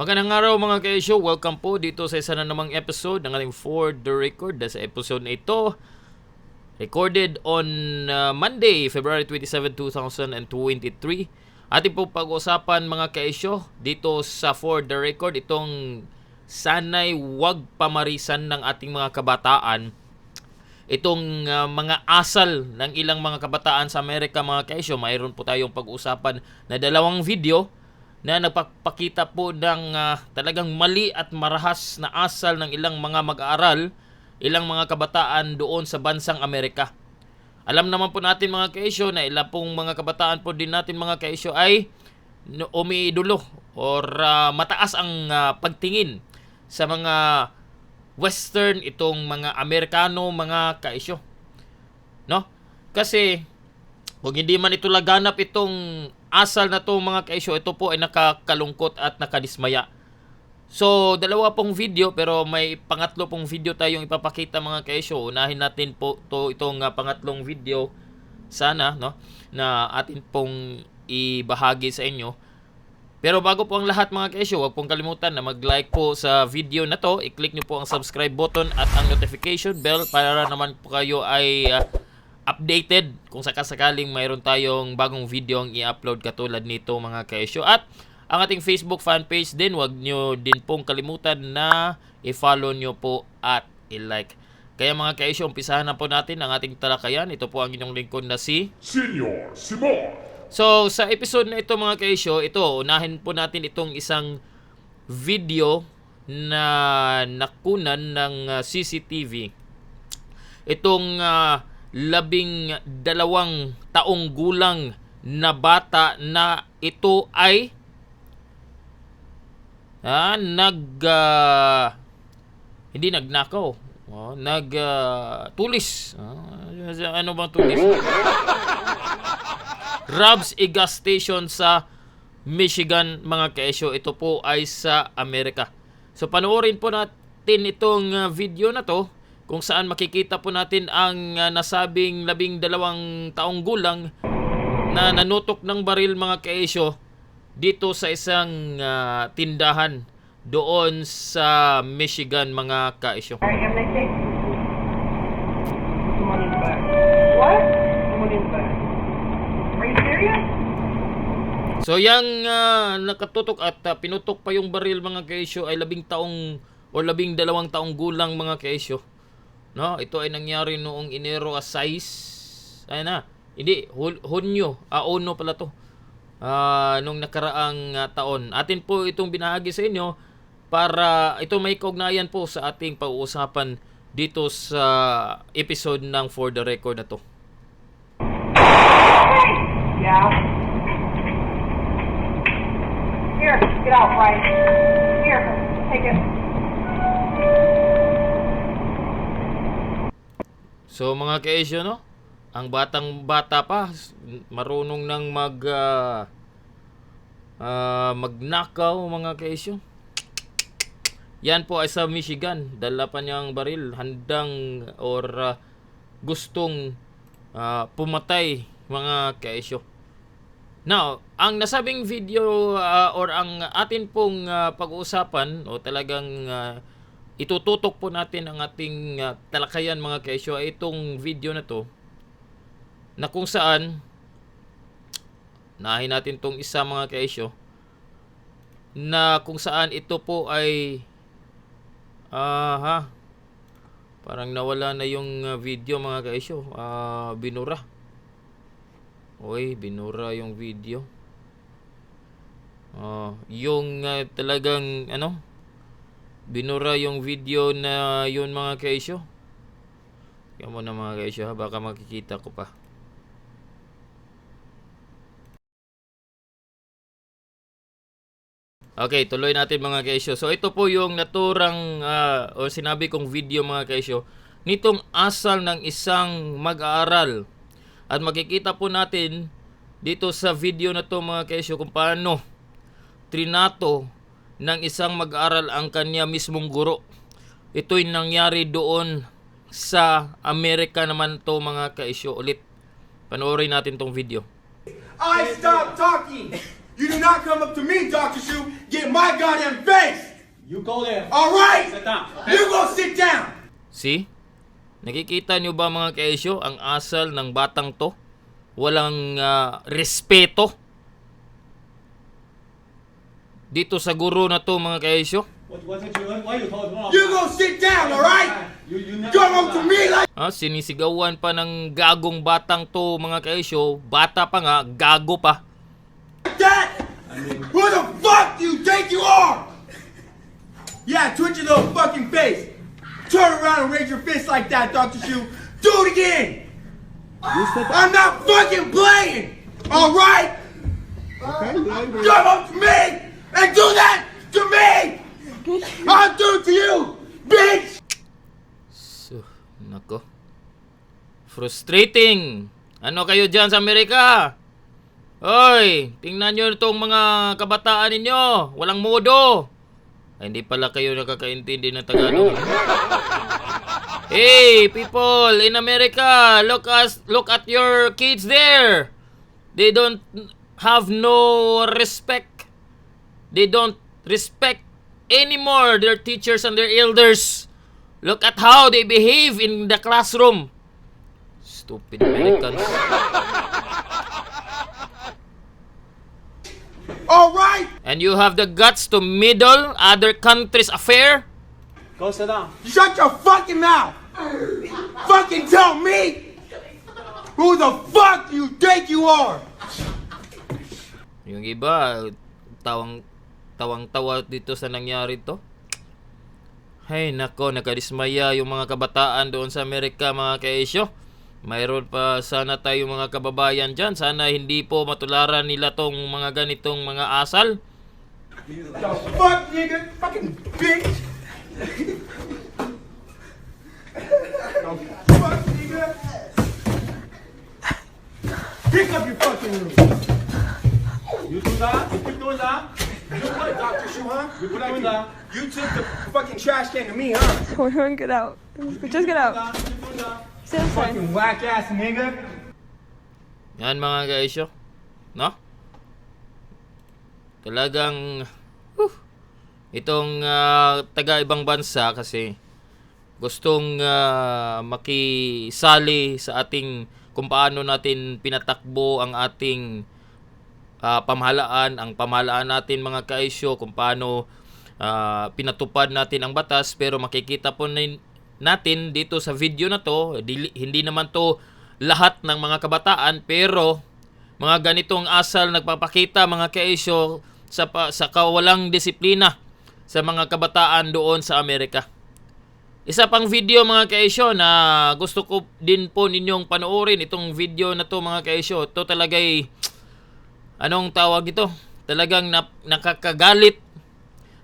Magandang araw mga ka-issue. Welcome po dito sa isa na namang episode ng ating For The Record. Sa episode na ito, recorded on uh, Monday, February 27, 2023. Ating po pag-usapan mga ka-issue dito sa For The Record itong sanay wag pamarisan ng ating mga kabataan itong uh, mga asal ng ilang mga kabataan sa Amerika mga kaisyo, mayroon po tayong pag-usapan na dalawang video na nagpapakita po ng uh, talagang mali at marahas na asal ng ilang mga mag-aaral, ilang mga kabataan doon sa bansang Amerika. Alam naman po natin mga kaisyo na ilang pong mga kabataan po din natin mga kaisyo ay umiidolo or uh, mataas ang uh, pagtingin sa mga western itong mga Amerikano mga kaisyo. No? Kasi kung hindi man ito laganap itong asal na to mga kaisyo, ito po ay nakakalungkot at nakadismaya. So, dalawa pong video pero may pangatlo pong video tayong ipapakita mga kaisyo. Unahin natin po to itong uh, pangatlong video sana no na atin pong ibahagi sa inyo. Pero bago po ang lahat mga kaisyo, huwag pong kalimutan na mag-like po sa video na to. I-click nyo po ang subscribe button at ang notification bell para naman po kayo ay uh, updated kung sakasakaling mayroon tayong bagong video ang i-upload katulad nito mga kaisyo. At ang ating Facebook fan page din, huwag nyo din pong kalimutan na i-follow nyo po at i-like. Kaya mga kaisyo, umpisahan na po natin ang ating talakayan. Ito po ang inyong lingkod na si Senyor Simon. So, sa episode na ito mga kaisyo, ito, unahin po natin itong isang video na nakunan ng uh, CCTV. Itong uh, labing dalawang taong gulang na bata na ito ay ah, nag ah, hindi nagnakaw. Oh, nag ah, tulis. Ah, ano bang tulis? Rob's e gas station sa Michigan mga kaesyo. Ito po ay sa Amerika. So panoorin po natin itong uh, video na to kung saan makikita po natin ang uh, nasabing labing dalawang taong gulang na nanutok ng baril mga kaesyo dito sa isang uh, tindahan doon sa Michigan mga money back. What? The money back. Are you serious? So yang ah, nakatutok at ah, pinutok pa yung baril mga kaisyo ay labing taong o labing dalawang taong gulang mga kaisyo. No, ito ay nangyari noong Enero 6. Ay na. Hindi, Hunyo. Ah, Ono pala to. Ah, nung nakaraang ah, taon. Atin po itong binahagi sa inyo para ito may kaugnayan po sa ating pag-uusapan dito sa episode ng For the Record na to. Yeah. Here, get out, Bryce. Here, take it. So mga kaisyo no, ang batang bata pa marunong nang mag ah, ah, magnakaw mga kaisyo. Yan po ay sa Michigan. Dala pa niyang baril, handang or ah, gustong ah, pumatay mga kaisyo. Now, ang nasabing video ah, or ang atin pong ah, pag-uusapan o talagang ah, itututok po natin ang ating ah, talakayan mga kaisyo ay itong video na to na kung saan nahin natin tong isa mga kaisyo na kung saan ito po ay aha parang nawala na yung ah, video mga kaisyo ah binura Oy, binura yung video. Oh, yung ah, talagang ano? Binura yung video na yun mga kaisyo. Yan na mga kaisyo ha, baka makikita ko pa. Okay, tuloy natin mga kaisyo. So ito po yung naturang ah, o sinabi kong video mga kaisyo nitong asal ng isang mag-aaral at makikita po natin dito sa video na to mga kaisyo kung paano trinato ng isang mag-aral ang kanya mismong guro. Ito'y nangyari doon sa Amerika naman to mga kaisyo ulit. Panoorin natin tong video. I stopped talking. You do not come up to me, Dr. Shu. Get my goddamn face. You go there. All right? Sit down. You go sit down. See? Nakikita nyo ba mga kaisyo ang asal ng batang to? Walang ah, respeto. Dito sa guro na to mga kaisyo. You, why you told me? You go sit down, all right? You, you never Come up to me like Ah, sinisigawan pa ng gagong batang to mga kaisyo. Bata pa nga, gago pa. that. Who the fuck do you think you are? Yeah, twitch your little fucking face. Turn around and raise your fist like that, Dr. Shu. Do it again. I'm not fucking playing. All right? Come up to me and do that to me. I'll do it to you, bitch. So, nako. Frustrating. Ano kayo dyan sa Amerika? Hoy, tingnan nyo itong mga kabataan ninyo. Walang modo. Ay, hindi pala kayo nakakaintindi ng Tagalog. hey, people in America, look us look at your kids there. They don't have no respect. They don't respect anymore their teachers and their elders. Look at how they behave in the classroom. Stupid Americans. All right? And you have the guts to meddle other countries' affair? Go sit down. Shut your fucking mouth. fucking tell me who the fuck you think you are. Yung iba, tawang tawang-tawa dito sa nangyari to. Hay nako, nakadismaya yung mga kabataan doon sa Amerika mga kaisyo. Mayroon pa sana tayo mga kababayan dyan. Sana hindi po matularan nila tong mga ganitong mga asal. The fuck, nigga? Fucking bitch. the fuck, nigga? Pick up your fucking room. You do that. You keep doing that. You what, Dr. Shu, huh? You keep doing that. You took the fucking trash can to me, huh? Everyone get out. Just get out. Outside. Fucking whack ass nigga. Yan mga kaisyo. No? Talagang huh, itong ah, taga ibang bansa kasi gustong ah, makisali sa ating kung paano natin pinatakbo ang ating ah, pamahalaan, ang pamahalaan natin mga kaisyo, kung paano ah, pinatupad natin ang batas pero makikita po natin dito sa video na to, hindi naman to lahat ng mga kabataan pero mga ganitong asal nagpapakita mga kaisyo sa sa kawalang disiplina sa mga kabataan doon sa Amerika. Isa pang video mga kaisyo na gusto ko din po ninyong panoorin itong video na to mga kaisyo. Ito talagay anong tawag ito? Talagang nap- nakakagalit,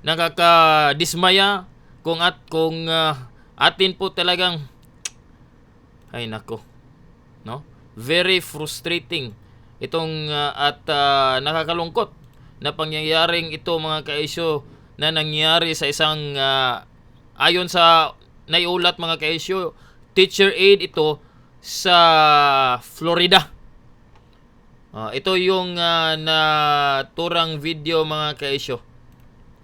nakakadismaya kung at kung ah, atin po talagang ay nako. No? Very frustrating itong ah, at ah, nakakalungkot na pangyayaring ito mga kaisyo na nangyari sa isang ah, ayon sa naiulat mga kaisyo teacher aid ito sa Florida. Ah, ito yung ah, naturang video mga kaisyo.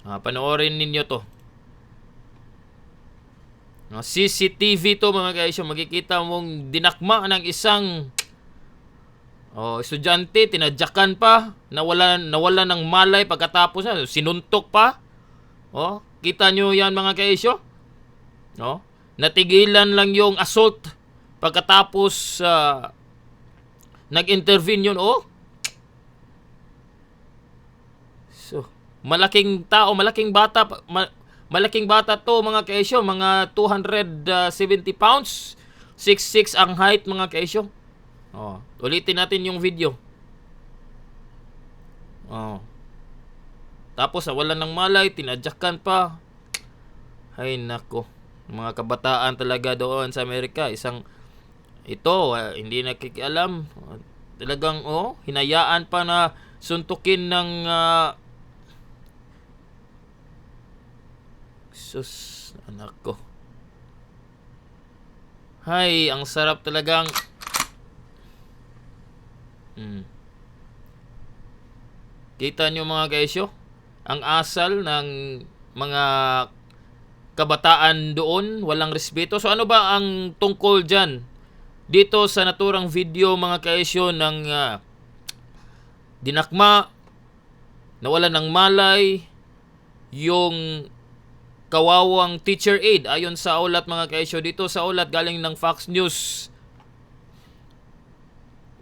Ah, panoorin ninyo to. Ah, CCTV to mga kaisyo. Makikita mong dinakma ng isang oh, estudyante, tinadyakan pa, nawala, nawala ng malay pagkatapos, ah, sinuntok pa. Oh, kita nyo yan mga kaisyo? No? Natigilan lang yung assault pagkatapos ah, nag-intervene yun, oh. So, malaking tao, malaking bata, ma- malaking bata to mga kaisyo, mga 270 pounds, 6'6 ang height mga kaisyo. Oh, ulitin natin yung video. Oh. Tapos wala ng malay, tinadyakan pa. Ay nako. Mga kabataan talaga doon sa Amerika, isang ito, ah, hindi nakikialam. Talagang, oh, hinayaan pa na suntukin ng ah, sus, anak ko. Hay, ang sarap talagang Hmm. Kita nyo mga kaisyo, ang asal ng mga kabataan doon, walang respeto. So ano ba ang tungkol dyan? Dito sa naturang video mga kaisyo ng ah, dinakma, nawala ng malay, yung kawawang teacher aid ayon sa ulat mga kaisyo dito sa ulat galing ng Fox News.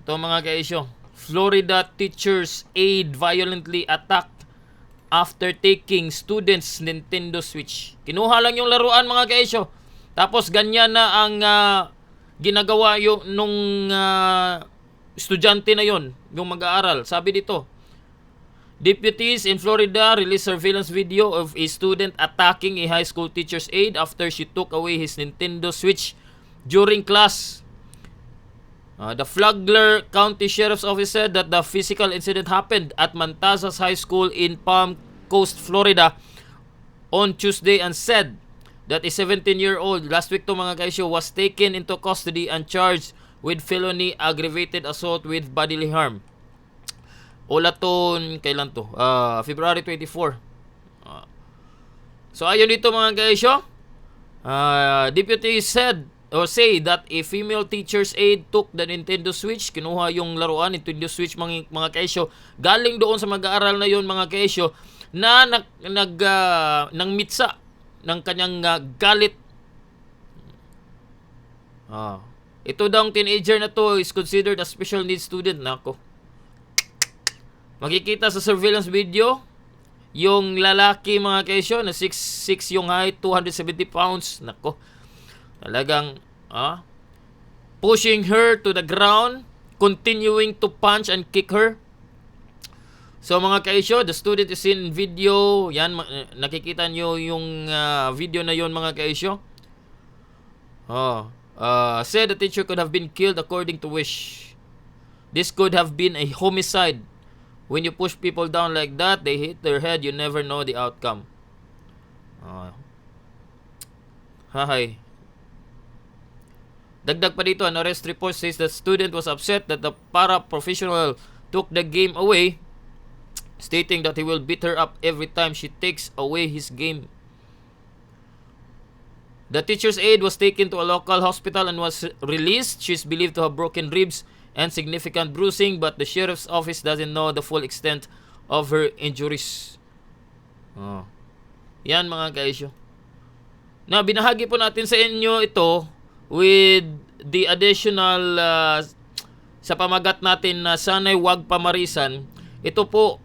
Ito mga kaisyo Florida teachers aid violently attacked after taking students Nintendo Switch. Kinuha lang yung laruan mga kaisyo. Tapos ganyan na ang ah, ginagawa yung nung ah, estudyante na yon yung mag-aaral sabi dito Deputies in Florida released surveillance video of a student attacking a high school teacher's aide after she took away his Nintendo Switch during class. Uh, the Flagler County Sheriff's Office said that the physical incident happened at Mantasas High School in Palm Coast, Florida on Tuesday and said that a 17-year-old, last week to mga kaisyo, was taken into custody and charged with felony aggravated assault with bodily harm. Ulat to, kailan to? Ah, February 24. Ah. so ayon dito mga kaisyo, uh, deputy said or say that a female teacher's aide took the Nintendo Switch, kinuha yung laruan Nintendo Switch mga, mga kaisyo, galing doon sa mag-aaral na yon mga kaisyo, na nag, nag ah, nang mitsa ng kanyang ah, galit. Ah. Ito daw ang teenager na to is considered a special needs student. Nako. Makikita sa surveillance video, yung lalaki mga kaisyo na 6'6 yung height, 270 pounds. Nako. Talagang, ah, pushing her to the ground, continuing to punch and kick her. So mga kaisyo, the student is in video. Yan, eh, nakikita nyo yung ah, video na yon mga kaisyo. Oh, uh, said the teacher could have been killed according to Wish. This could have been a homicide. When you push people down like that, they hit their head, you never know the outcome. Oh. Hahay. Dagdag pa dito, an arrest report says that student was upset that the para-professional took the game away, stating that he will beat her up every time she takes away his game. The teacher's aide was taken to a local hospital and was released. She is believed to have broken ribs and significant bruising, but the sheriff's office doesn't know the full extent of her injuries. Oh. Yan mga kaisyo. Na binahagi po natin sa inyo ito with the additional uh, sa pamagat natin na sana'y wag pamarisan. Ito po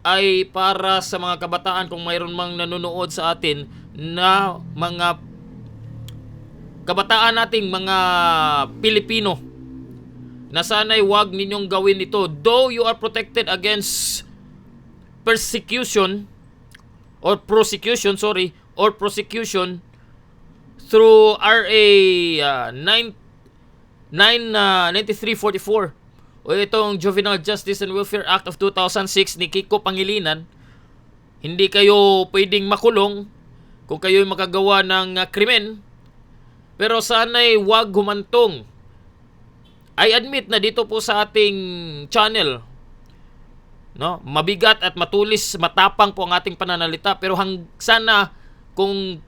ay para sa mga kabataan kung mayroon mang nanonood sa atin na mga kabataan nating mga Pilipino na sana'y wag ninyong gawin ito. Though you are protected against persecution or prosecution, sorry, or prosecution through RA uh, 9 9 uh, 9344 o itong Juvenile Justice and Welfare Act of 2006 ni Kiko Pangilinan hindi kayo pwedeng makulong kung kayo'y makagawa ng uh, krimen. Pero sana'y wag humantong. I admit na dito po sa ating channel no mabigat at matulis matapang po ang ating pananalita. Pero hang sana kung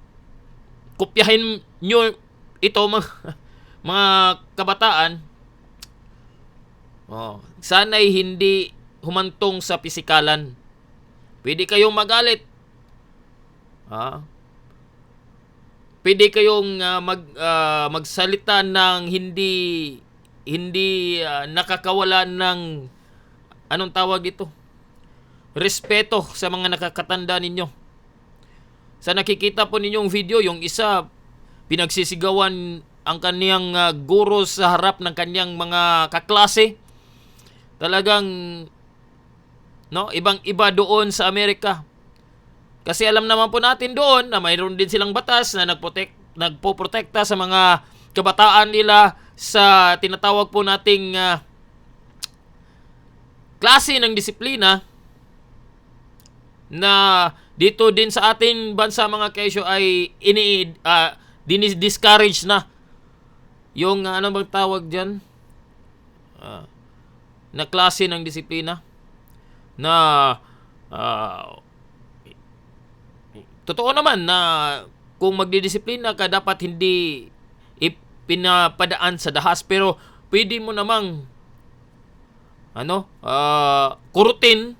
kopyahin nyo ito mga, mga kabataan oh, sana'y hindi humantong sa pisikalan. Pwede kayong magalit. Ha? Pwede kayong ah, mag ah, magsalita ng hindi hindi ah, nakakawala ng anong tawag dito respeto sa mga nakakatanda ninyo. Sa nakikita po ninyong video yung isa pinagsisigawan ang kaniyang ah, guro sa harap ng kaniyang mga kaklase talagang no ibang iba doon sa Amerika. Kasi alam naman po natin doon na mayroon din silang batas na nagprotect nagpoprotekta sa mga kabataan nila sa tinatawag po nating ah, klase ng disiplina na dito din sa ating bansa mga kesyo ay ini uh, discourage na. Yung ah, ano bang tawag diyan na klase ng disiplina na ah, totoo naman na kung magdidisiplina ka dapat hindi ipinapadaan sa dahas. Pero pwede mo namang ano ah kurutin.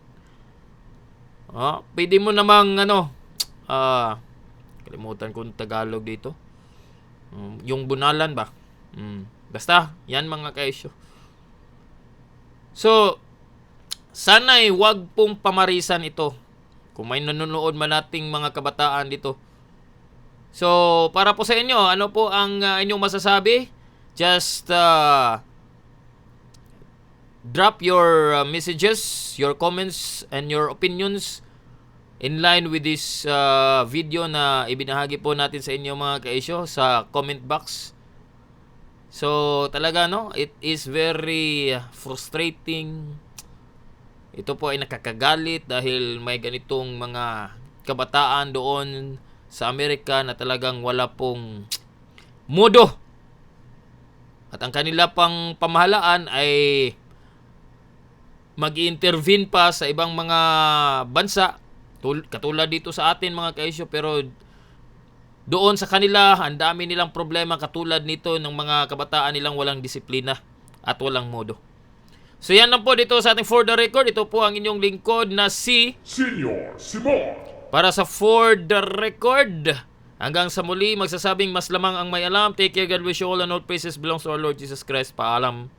Ah pwede mo namang ano ah kalimutan ko yung Tagalog dito. Mm, yung bunalan ba? Mm, basta yan mga kaisyo so sana'y wag pong pamarisan ito kung may nanonood man nating mga kabataan dito So, para po sa inyo, ano po ang uh, inyong masasabi? Just uh, drop your uh, messages, your comments, and your opinions in line with this uh, video na ibinahagi po natin sa inyo mga kaisyo sa comment box. So, talaga no, it is very frustrating. Ito po ay nakakagalit dahil may ganitong mga kabataan doon sa Amerika na talagang wala pong modo. At ang kanila pang pamahalaan ay mag-intervene pa sa ibang mga bansa tul- katulad dito sa atin mga kaisyo pero doon sa kanila ang dami nilang problema katulad nito ng mga kabataan nilang walang disiplina at walang modo. So yan lang po dito sa ating for the record. Ito po ang inyong lingkod na si Senior Simon. para sa For the Record. Hanggang sa muli, magsasabing mas lamang ang may alam. Take care, God bless you all, and all praises belongs to our Lord Jesus Christ. Paalam.